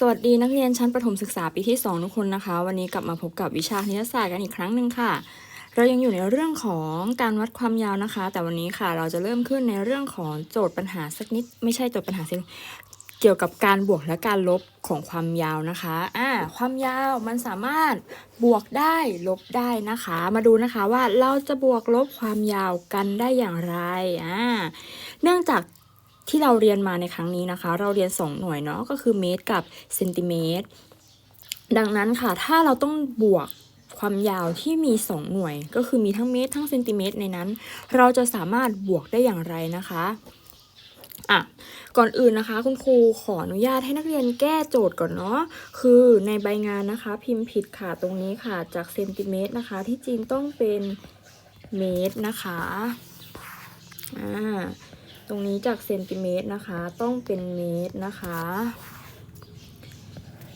สวัสดีนักเรียนชั้นประถมศึกษาปีที่ 2 ทุกคนนะคะ วันนี้กลับมาพบกับวิชาคณิตศาสตร์กันอีกครั้งหนึ่งค่ะ เรายังอยู่ในเรื่องของการวัดความยาวนะคะ แต่วันนี้ค่ะเราจะเริ่มขึ้นในเรื่องของโจทย์ปัญหาสักนิด ไม่ใช่โจทย์ปัญหาสิเกี่ยวกับการบวกและการลบของความยาวนะคะอ่าความยาวมันสามารถบวกได้ลบได้นะคะ มาดูนะคะว่าเราจะบวกลบความยาวกันได้อย่างไรอ่าเนื่องจาก ที่เราเรียนมาในครั้งนี้นะคะ เราเรียน 2 หน่วยเนาะก็คือเมตรกับเซนติเมตรดังนั้นค่ะถ้าเราต้องบวกความยาวที่มี 2 หน่วย ก็คือมีทั้งเมตรทั้งเซนติเมตรในนั้น เราจะสามารถบวกได้อย่างไรนะคะอะก่อนอื่นนะคะ คุณครูขออนุญาตให้นักเรียนแก้โจทย์ก่อนเนาะคือในใบงานนะคะ พิมพ์ผิดค่ะตรงนี้ค่ะจากเซนติเมตรนะคะ ที่จริงต้องเป็นเมตรนะคะ ตรงนี้จากเซนติเมตรนะคะ ต้องเป็นเมตรนะคะ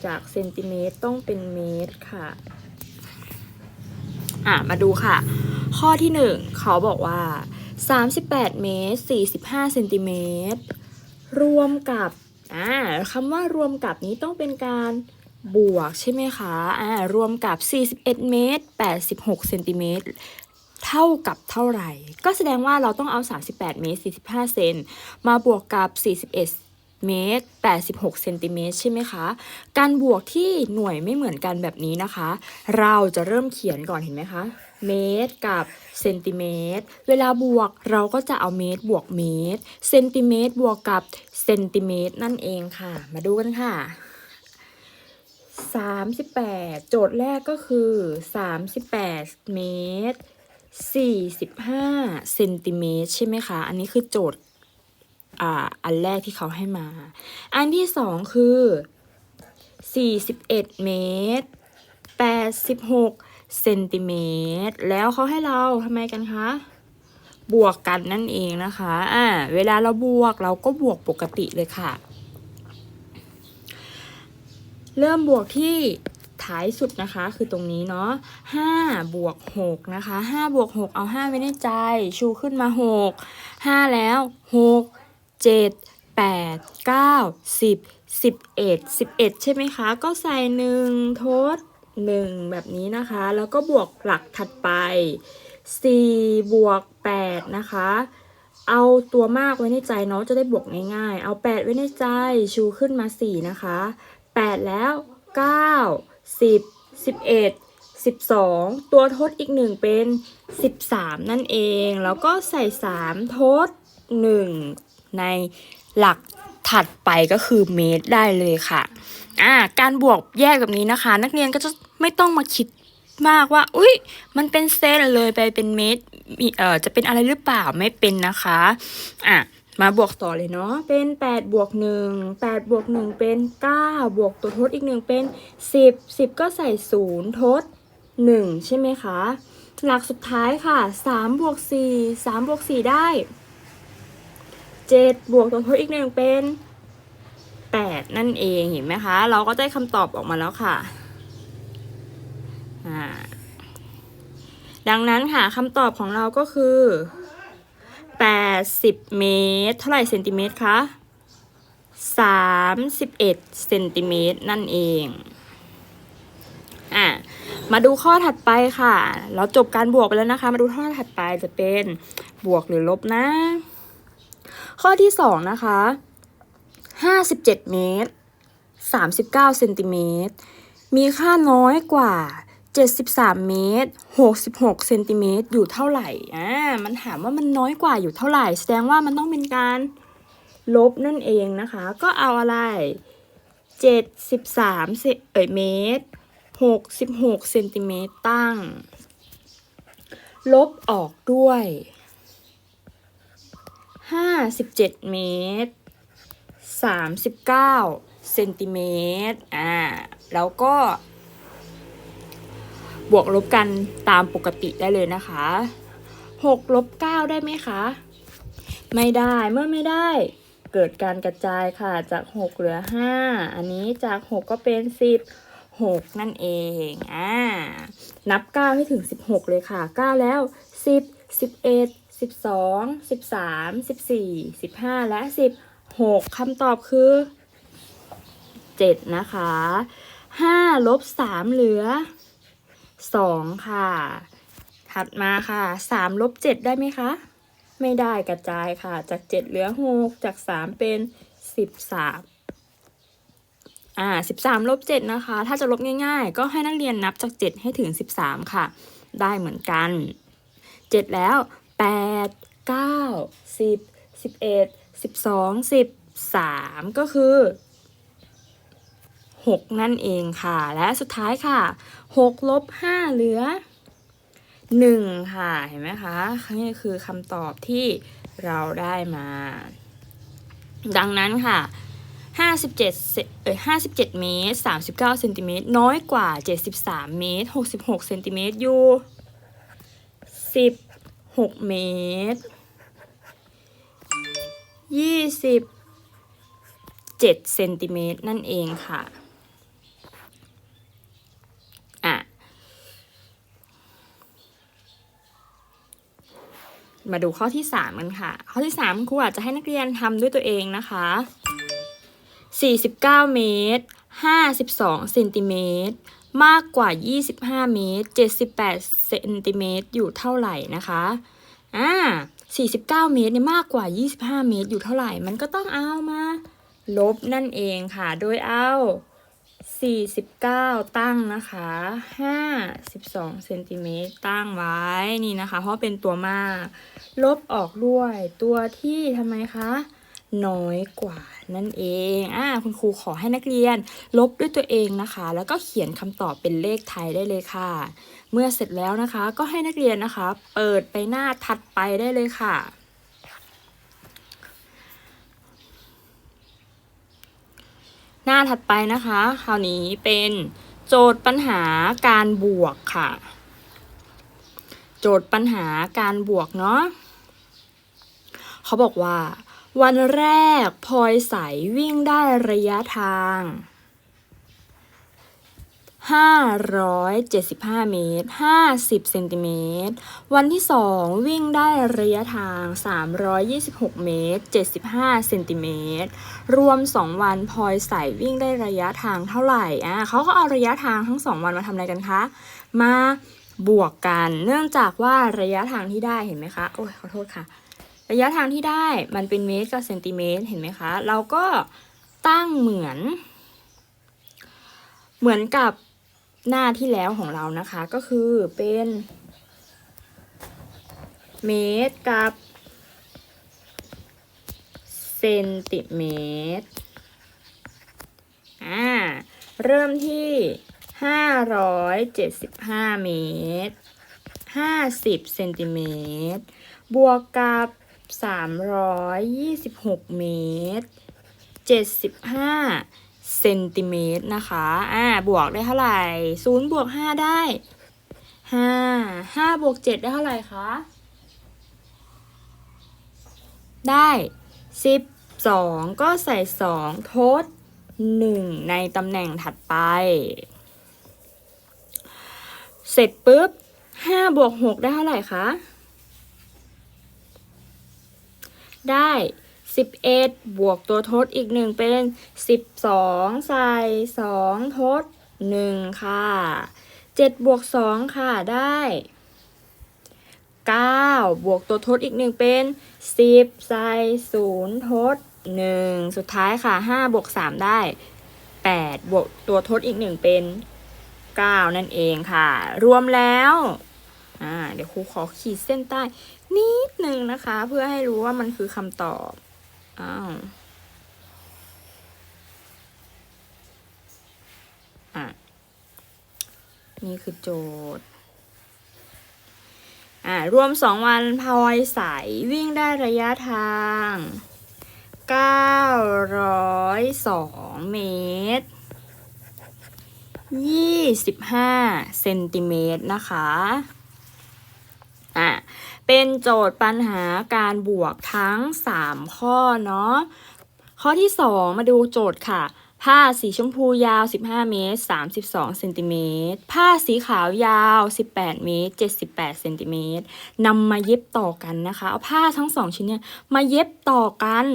จากเซนติเมตรต้องเป็นเมตรค่ะ อะ มาดูค่ะ ข้อที่หนึ่งเขาบอกว่า 38 เมตร 45เซนติเมตรรวมกับอ่าคำว่ารวมกับนี้ต้องเป็นการบวกใช่ไหมคะอ่ารวมกับ 41 เมตร 86 เซนติเมตร เท่ากับเท่าไหร่ ก็แสดงว่าเราต้องเอา 38 เมตร 45 เซนมาบวกกับ 41 เมตร 86 เซนติเมตรใช่ไหมคะ การบวกที่หน่วยไม่เหมือนกันแบบนี้นะคะ เราจะเริ่มเขียนก่อนเห็นไหมคะ เมตรกับเซนติเมตร เวลาบวกเราก็จะเอาเมตรบวกเมตร เซนติเมตรบวกกับเซนติเมตรนั่นเองค่ะ มาดูกันค่ะ38 โจทย์แรกก็คือ 38 เมตร 45เซนติเมตรใช่ไหมคะ อันนี้คือโจทย์อ่าอันแรกที่เขาให้มา อันที่สองคือ 41 เมตร 86เซนติเมตร แล้วเขาให้เราทำไมกันคะ บวกกันนั่นเองนะคะ อ่า เวลาเราบวกเราก็บวกปกติเลยค่ะ เริ่มบวกที่ ท้ายสุดนะคะคือตรงนี้เนาะ5บวก6นะคะ5บวก6เอา5ไว้ในใจ ชูขึ้นมา 6 5 แล้ว 6 7 8 9 10 11 11 ใช่ไหมคะ ก็ใส่ 1 ทด 1 แบบนี้นะคะ แล้วก็บวกหลักถัดไป 4 บวก 8 นะคะเอาตัวมากไว้ในใจเนาะจะได้บวกง่ายๆ เอา 8 ไว้ในใจชูขึ้นมา 4 นะคะ 8 แล้ว 9 10 11 12 ตัวทดอีก 1 เป็น 13 นั่นเอง แล้วก็ใส่ 3 ทด 1 ในหลักถัดไปก็คือเมตรได้เลยค่ะอ่าการบวกแยกแบบนี้นะคะ นักเรียนก็จะไม่ต้องมาคิดมากว่า อุ้ยมันเป็นเซนเลยไปเป็นเมตรมีเอ่อจะเป็นอะไรหรือเปล่าไม่เป็นนะคะอะ มาบวกต่อเลยเนาะ เป็น8บวก1 8บวก1เป็น 9 บวกตัวทดอีก 1 เป็น 10 10 ก็ใส่ 0 ทด 1 ใช่ไหมคะ หลักสุดท้ายค่ะ3บวก4 3บวก4 ได้ 7 บวกตัวทดอีก 1 เป็น 8 นั่นเองเห็นไหมคะ เราก็ได้คำตอบออกมาแล้วค่ะดังนั้นค่ะคำตอบของเราก็คือ 80 เมตร เท่าไหร่เซนติเมตรคะ 31 เซนติเมตรนั่นเองอะมาดูข้อถัดไปค่ะ เราจบการบวกไปแล้วนะคะ มาดูข้อถัดไปจะเป็นบวกหรือลบนะ ข้อที่สองนะคะ57เมตร39เซนติเมตรมีค่าน้อยกว่า 73 เมตร 66 เซนติเมตรอยู่เท่าไหร่ อ่า มันถามว่ามันน้อยกว่าอยู่เท่าไหร่ แสดงว่ามันต้องเป็นการลบนั่นเองนะคะ ก็เอาอะไร 73เซเอ้ยเมตร 66 เซนติเมตรตั้ง ลบออกด้วย 57 เมตร 39 เซนติเมตร อ่า แล้วก็ บวกลบกันตามปกติได้เลยนะคะ6ลบ9ได้ไหมคะ ไม่ได้เมื่อไม่ได้เกิดการกระจายค่ะจาก 6 เหลือ 5 อันนี้จาก 6 ก็เป็น 10 6 นั่นเองอ่านับ 9 ให้ถึง 16 เลยค่ะ 9 แล้ว 10 11 12 13 14 15 และ 16คำตอบคือ 7 นะคะ5ลบ3เหลือ 2 ค่ะ ถัดมาค่ะ3ลบ7ได้ไหมคะ ไม่ได้กระจายค่ะ จาก 7 เหลือ 6 จาก 3 เป็น 13 อ่า 13ลบ7นะคะ ถ้าจะลบง่ายๆ ก็ให้นักเรียนนับจาก 7 ให้ถึง 13 ค่ะ ได้เหมือนกัน 7 แล้ว 8 9 10 11 12 13 ก็คือ 6 นั่นเองค่ะ และสุดท้ายค่ะ6ลบ5เหลือ 1 ค่ะ เห็นไหมคะนี่คือคำตอบที่เราได้มา ดังนั้นค่ะ 57เซเอ้ย57 เมตร 39 เซนติเมตร น้อยกว่า 73 เมตร 66 เซนติเมตรอยู่ 16 เมตร 27 เซนติเมตรนั่นเองค่ะ มาดูข้อที่ 3 กันค่ะ ข้อที่ 3ครูอาจจะให้นักเรียนทำด้วยตัวเองนะคะ 49 เมตร 52เซนติเมตรมากกว่า 25 เมตร 78 เซนติเมตรอยู่เท่าไหร่นะคะ อ่า 49 เมตรเนี่ยมากกว่า 25 เมตรอยู่เท่าไหร่ มันก็ต้องเอามา ลบนั่นเองค่ะ โดยเอา 49 ตั้งนะคะ52เซนติเมตรตั้งไว้นี่นะคะ เพราะเป็นตัวมาก ลบออกด้วยตัวที่ทำไมคะน้อยกว่านั่นเอง อ่า คุณครูขอให้นักเรียน ลบด้วยตัวเองนะคะ แล้วก็เขียนคำตอบเป็นเลขไทยได้เลยค่ะ เมื่อเสร็จแล้วนะคะ ก็ให้นักเรียนนะคะ เปิดไปหน้าถัดไปได้เลยค่ะ น้าถัดไปนะคะ คราวนี้เป็นโจทย์ปัญหาการบวกค่ะ โจทย์ปัญหาการบวกเนาะเขาบอกว่า วันแรกพลอยใสวิ่งได้ระยะทาง 575 เมตร 50 เซนติเมตร วันที่ 2 วิ่งได้ระยะทาง 326 เมตร 75 เซนติเมตร รวม 2 วันพลอยใสวิ่งได้ระยะทางเท่าไหร่ อะเขาก็เอาระยะทางทั้ง 2 วันมาทำอะไรกันคะ มาบวกกัน เนื่องจากว่าระยะทางที่ได้เห็นไหมคะ โอ้ยขอโทษค่ะ ระยะทางที่ได้มันเป็นเมตรกับเซนติเมตร เห็นไหมคะ เราก็ตั้งเหมือน เหมือนกับ หน้าที่แล้วของเรานะคะก็คือเป็นเมตรกับเซนติเมตร อ่า เริ่มที่575เมตร50เซนติเมตร บวกกับ326เมตร75 เซนติเมตรนะคะ อ่า บวกได้เท่าไหร่0บวก5ได้5 5บวก7ได้เท่าไหร่คะ ได้12ก็ใส่2ทด1ในตำแหน่งถัดไป เสร็จปุ๊บ5บวก6ได้เท่าไหร่คะ ได้ 11 บวกตัวทดอีกหนึ่งเป็น 12 ใส่ 2 ทด 1 ค่ะ 7 บวก 2 ค่ะได้ 9 บวกตัวทดอีกหนึ่งเป็น 10 ใส่ 0 ทด 1 สุดท้ายค่ะ 5 บวก 3 ได้ 8 บวกตัวทดอีกหนึ่งเป็น 9 นั่นเองค่ะ รวมแล้วอ่าเดี๋ยวครูขอขีดเส้นใต้นิดนึงนะคะ เพื่อให้รู้ว่ามันคือคำตอบ อ้าวอะ นี่คือโจทย์ อ่ารวมสองวันพลอยใสวิ่งได้ระยะทาง 902 เมตร 25 เซนติเมตรนะคะ อะเป็นโจทย์ปัญหาการบวกทั้ง 3 ข้อเนาะข้อที่ 2 มาดูโจทย์ค่ะ ผ้าสีชมพูยาว 15 เมตร 32เซนติเมตร ผ้าสีขาวยาว 18 เมตร 78เซนติเมตรนำมาเย็บต่อกันนะคะ เอาผ้าทั้งสองชิ้นเนี่ยมาเย็บต่อกัน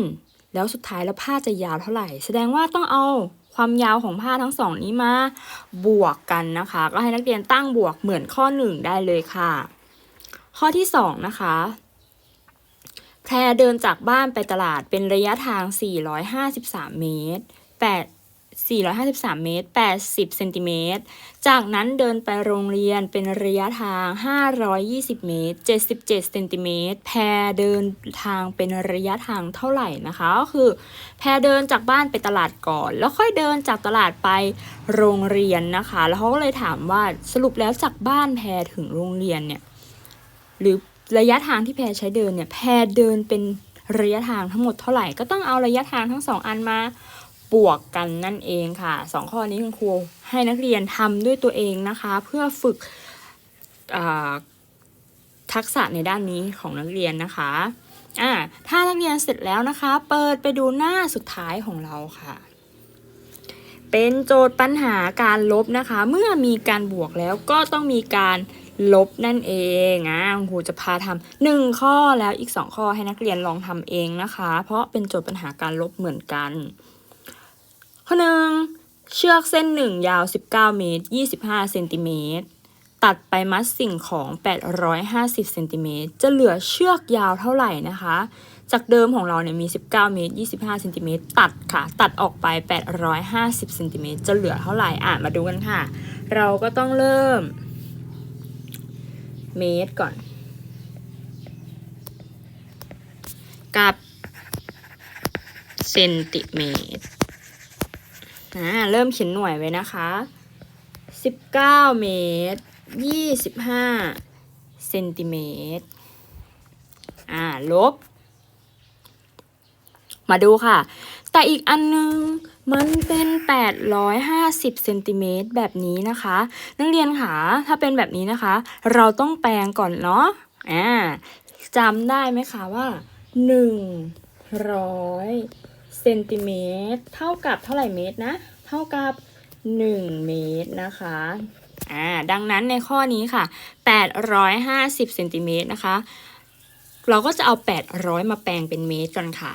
แล้วสุดท้ายแล้วผ้าจะยาวเท่าไหร่ แสดงว่าต้องเอาความยาวของผ้าทั้งสองนี้มาบวกกันนะคะ ก็ให้นักเรียนตั้งบวกเหมือนข้อหนึ่งได้เลยค่ะ ข้อที่สองนะคะแพรเดินจากบ้านไปตลาดเป็นระยะทาง 453 เมตร 8 453 เมตร 80 เซนติเมตร จากนั้นเดินไปโรงเรียนเป็นระยะทาง 520 เมตร 77 เซนติเมตร แพรเดินทางเป็นระยะทางเท่าไหร่นะคะ ก็คือ แพรเดินจากบ้านไปตลาดก่อน แล้วค่อยเดินจากตลาดไปโรงเรียนนะคะ แล้วเขาก็เลยถามว่าสรุปแล้วจากบ้านแพรถึงโรงเรียนเนี่ย หรือระยะทางที่แพรใช้เดินเนี่ยแพรเดินเป็นระยะทางทั้งหมดเท่าไหร่ก็ต้องเอาระยะทางทั้งสองอันมาบวกกันนั่นเองค่ะสองข้อนี้คุณครูให้นักเรียนทำด้วยตัวเองนะคะ เพื่อฝึกทักษะในด้านนี้ของนักเรียนนะคะอ่าถ้านักเรียนเสร็จแล้วนะคะ เปิดไปดูหน้าสุดท้ายของเราค่ะ เป็นโจทย์ปัญหาการลบนะคะ เมื่อมีการบวกแล้วก็ต้องมีการ ลบนั่นเองอะครูจะพาทำหนึ่งข้อแล้วอีกสองข้อให้นักเรียนลองทำเองนะคะ เพราะเป็นโจทย์ปัญหาการลบเหมือนกัน ข้อหนึ่งเชือกเส้นหนึ่งยาว 19 เมตร 25 เซนติเมตร ตัดไปมัดสิ่งของ 850 เซนติเมตร จะเหลือเชือกยาวเท่าไหร่นะคะ จากเดิมของเราเนี่ยมี 19 เมตร 25 เซนติเมตร ตัดค่ะ ตัดออกไป 850 เซนติเมตร จะเหลือเท่าไหร่ อะ มาดูกันค่ะ เราก็ต้องเริ่ม เมตรก่อน กับเซนติเมตรอ่าเริ่มเขียนหน่วยไว้นะคะ19เมตร25เซนติเมตรอ่าลบ มาดูค่ะ แต่อีกอันนึง มันเป็น 850เซนติเมตรแบบนี้นะคะ นักเรียนค่ะถ้าเป็นแบบนี้นะคะ เราต้องแปลงก่อนเนาะอ่าจำได้ไหมคะว่า100เซนติเมตรเท่ากับเท่าไหร่เมตรนะ เท่ากับ 1 เมตรนะคะอ่าดังนั้นในข้อนี้ค่ะ 850เซนติเมตรนะคะ เราก็จะเอา 800 มาแปลงเป็นเมตรก่อนค่ะ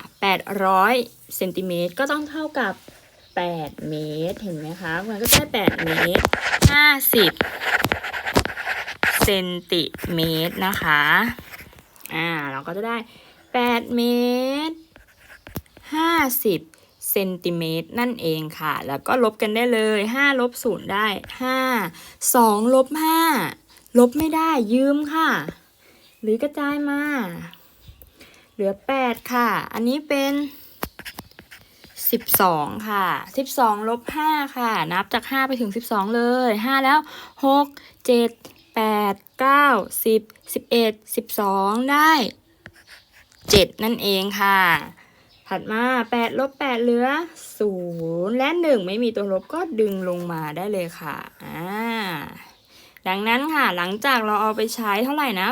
800เซนติเมตรก็ต้องเท่ากับ 8 เมตร เห็นไหมคะ มันก็ได้ 8 เมตร 50 เซนติเมตรนะคะ อ่า เราก็จะได้ 8 เมตร 50 เซนติเมตรนั่นเองค่ะ แล้วก็ลบกันได้เลย 5 ลบ 0 ได้ 5 2 ลบ 5 ลบไม่ได้ยืมค่ะ หรือกระจายมา เหลือ 8 ค่ะ อันนี้เป็น 12ค่ะ12ลบ5ค่ะ นับจาก5ไปถึง12เลย5แล้ว6 7 8 9 10 11 12ได้7นั่นเองค่ะ ถัดมา8ลบ8เหลือ0และ1ไม่มีตัวลบก็ดึงลงมาได้เลยค่ะอ่าดังนั้นค่ะหลังจากเราเอาไปใช้เท่าไหร่นะ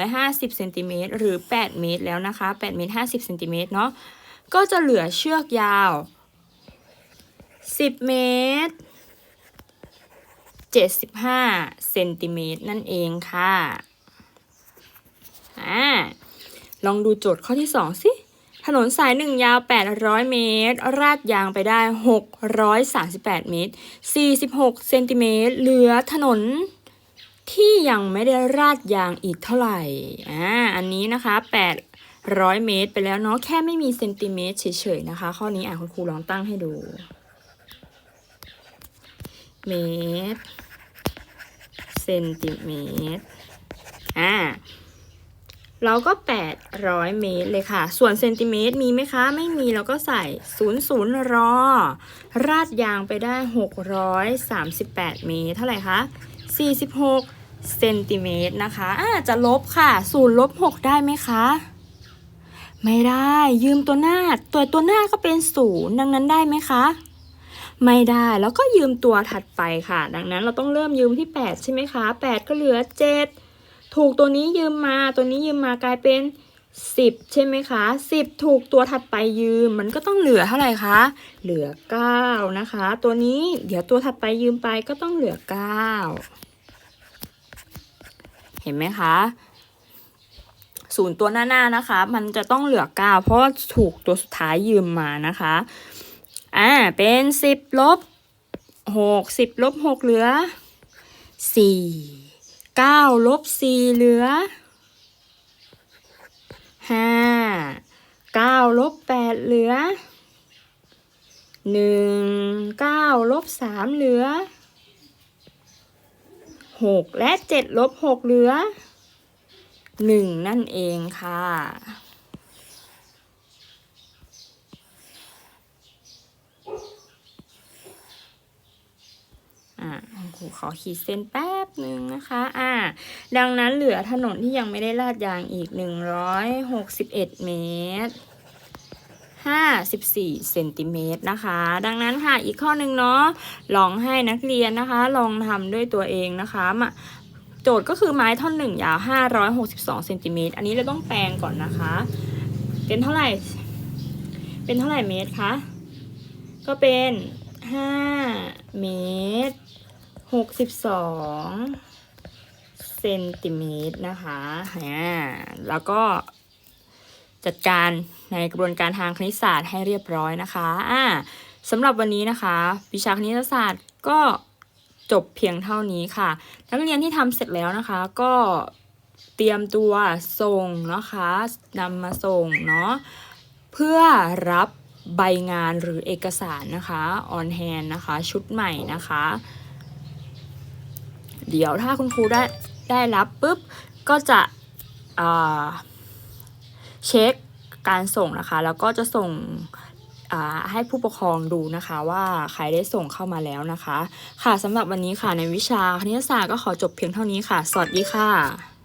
850เซนติเมตรหรือ 8 เมตรแล้วนะคะ 8 เมตร 50เซนติเมตรเนาะ ก็จะเหลือเชือกยาว 10 เมตร 75 เซนติเมตรนั่นเองค่ะอ่าลองดูโจทย์ข้อที่ 2 สิถนนสายหนึ่งยาว 800 เมตร ราดยางไปได้ 638 เมตร 46 เซนติเมตร เหลือถนนที่ยังไม่ได้ราดยางอีกเท่าไหร่ อ่า อันนี้นะคะ 800เมตรไปแล้วเนาะแค่ไม่มีเซนติเมตรเฉยๆนะคะ ข้อนี้อะคุณครูลองตั้งให้ดู เมตรเซนติเมตรอ่าเราก็ 800 เมตรเลยค่ะ ส่วนเซนติเมตรมีไหมคะ ไม่มีเราก็ใส่ 00 รอ ราดยางไปได้ 638 เมตร เท่าไหร่คะ 46 เซนติเมตรนะคะ อ่า จะลบค่ะ 0ลบ 6 ได้ไหมคะ ไม่ได้ยืมตัวหน้า ตัวตัวหน้าก็เป็น0ดังนั้นได้ไหมคะ ไม่ได้แล้วก็ยืมตัวถัดไปค่ะ ดังนั้นเราต้องเริ่มยืมที่ 8 ใช่ไหมคะ 8 ก็เหลือ 7 ถูกตัวนี้ยืมมาตัวนี้ยืมมากลายเป็น 10 ใช่ไหมคะ10 ถูกตัวถัดไปยืม มันก็ต้องเหลือเท่าไหร่คะเหลือ 9 นะคะ ตัวนี้เดี๋ยวตัวถัดไปยืมไปก็ต้องเหลือ 9 เห็นไหมคะ ศูนย์ตัวหน้าๆนะคะ มันจะต้องเหลือ 9 เพราะว่าถูกตัวสุดท้ายยืมมานะคะ อ่า เป็นสิบลบหกสิบลบหกเหลือสี่เก้าลบสี่เหลือห้าเก้าลบแปดเหลือหนึ่งเก้าลบสามเหลือหกและเจ็ดลบหกเหลือ หนึ่งนั่นเองค่ะ อ่าครูขอขีดเส้นแป๊บหนึ่งนะคะ อ่า ดังนั้นเหลือถนนที่ยังไม่ได้ลาดยางอีก161เมตร54เซนติเมตรนะคะ ดังนั้นค่ะอีกข้อหนึ่งเนาะลองให้นักเรียนนะคะ ลองทำด้วยตัวเองนะคะมา โจทย์ก็คือไม้ท่อนหนึ่งยาว 562เซนติเมตรอันนี้เราต้องแปลงก่อนนะคะ เป็นเท่าไหร่ เป็นเท่าไหร่เมตรคะ ก็เป็น 5 เมตร 62เซนติเมตรนะคะอ่าแล้วก็จัดการในกระบวนการทางคณิตศาสตร์ให้เรียบร้อยนะคะอ่าสำหรับวันนี้นะคะ วิชาคณิตศาสตร์ก็ จบเพียงเท่านี้ค่ะ นักเรียนที่ทำเสร็จแล้วนะคะ ก็เตรียมตัวส่งนะคะนำมาส่งเนาะเพื่อรับใบงานหรือเอกสารนะคะ on hand นะคะ ชุดใหม่นะคะ เดี๋ยวถ้าคุณครูได้ได้รับปุ๊บ ก็จะเช็คการส่งนะคะ แล้วก็จะส่ง ให้ผู้ปกครองดูนะคะว่าใครได้ส่งเข้ามาแล้วนะคะ ค่ะสำหรับวันนี้ค่ะในวิชาคณิตศาสตร์ก็ขอจบเพียงเท่านี้ค่ะ สวัสดีค่ะ